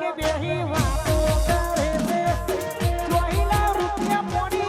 के बेही वातो करे रुपया पड़ी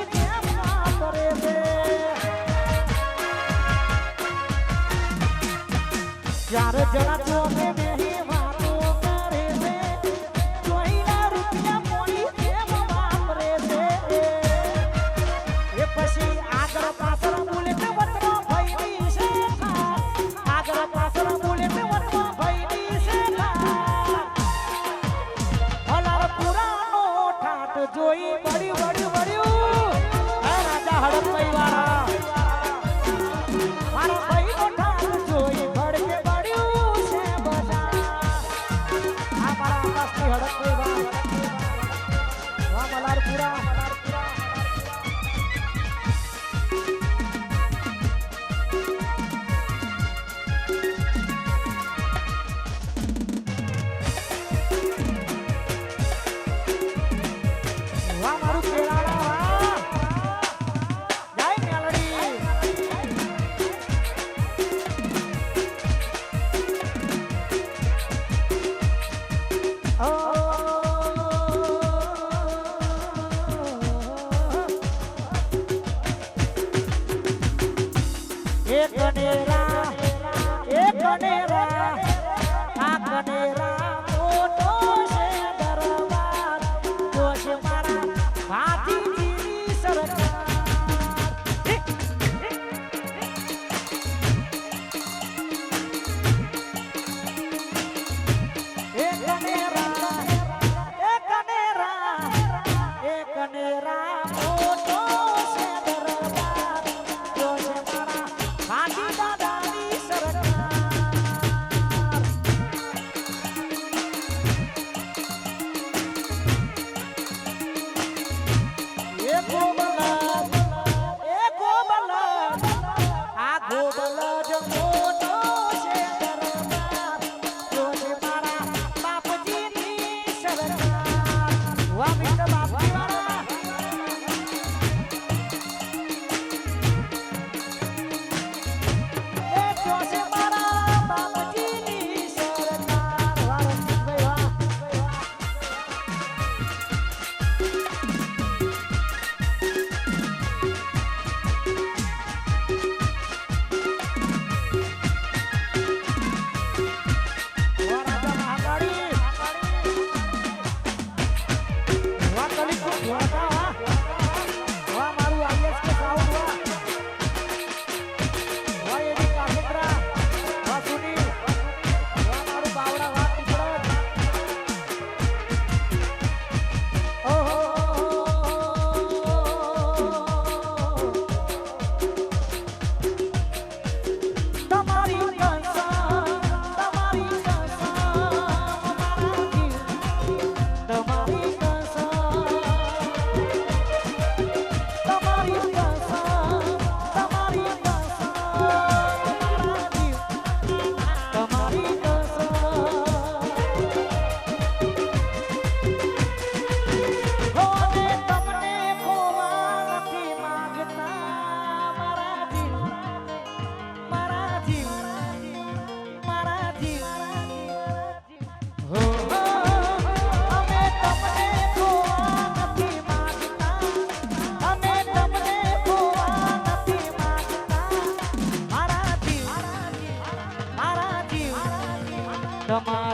সমান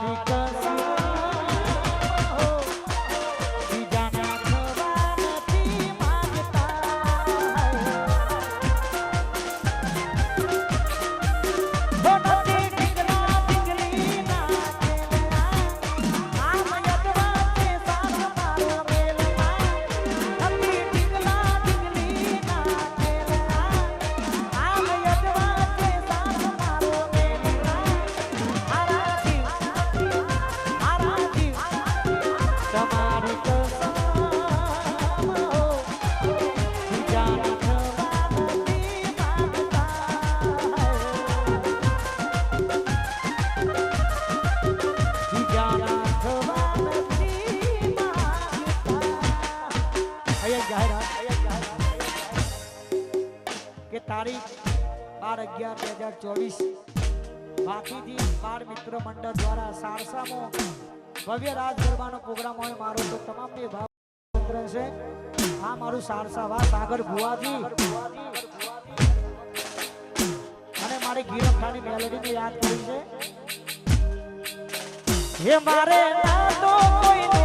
અહીંયા જાહેરાત કે તારીખ બાર અગિયાર બે હજાર ચોવીસ. બાકીથી બાર મિત્ર મંડળ દ્વારા સારસામાં ભવ્ય રાજ ગરબાનો પ્રોગ્રામ હોય મારો તો તમામ બે ભાવ છે. આ મારું સારસા વા સાગર ભુવાજી અને મારે ગીરફાની મેલેડીને યાદ કરી છે. હે મારે ના તો કોઈનો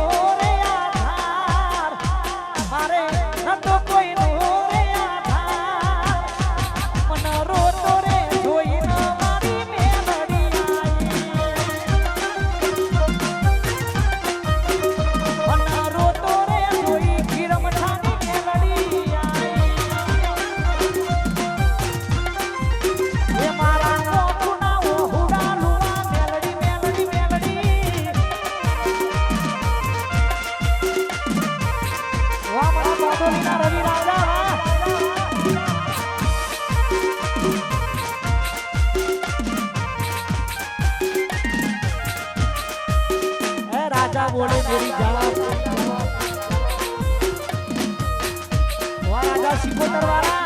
રાજા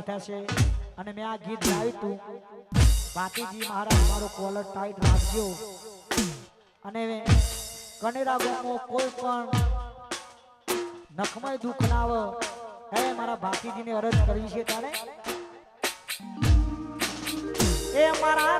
બેઠા છે. અને મેં આ ગીત ગાયું હતું ભાતીજી મહારાજ, મારો કોલર ટાઈટ રાખજો. અને કનેરા ગામમાં કોઈ પણ નખમય દુઃખ ના આવે. હે, મારા ભાતીજીને અરજ કરવી છે તારે? એ મારા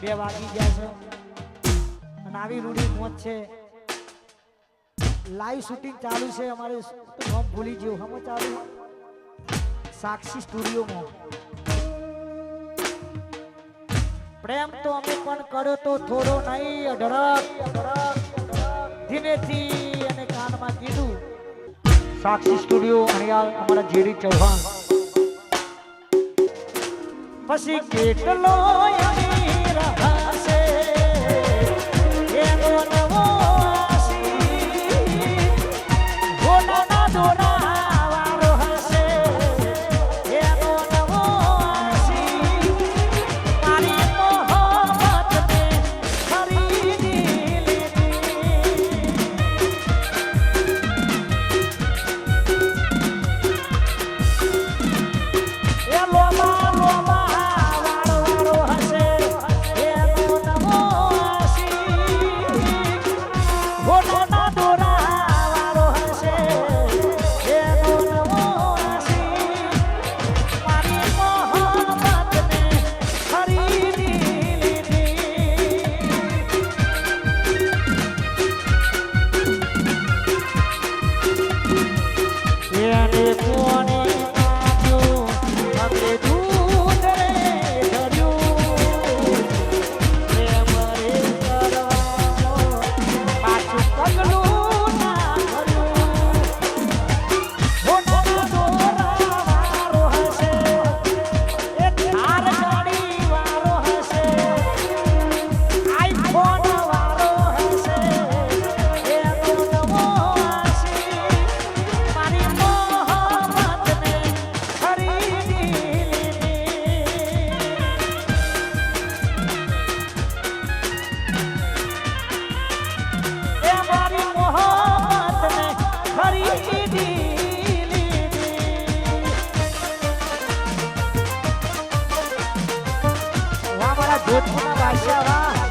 બે વાગી ગયા છે. અને આવી રૂડી મોત છે. લાઈવ શૂટિંગ ચાલુ છે અમારે ફોર્મ ભૂલી ગયું. હમ ચાલુ સાક્ષી સ્ટુડિયોમાં. પ્રેમ તો અમે પણ કર્યો તો થોડો નહીં, અઢળક ધીમેથી અને કાનમાં કીધું. સાક્ષી સ્ટુડિયો, અણિયાલ, અમારા જેડી ચૌહાણ. પછી કેટલો મારા બાદશાહ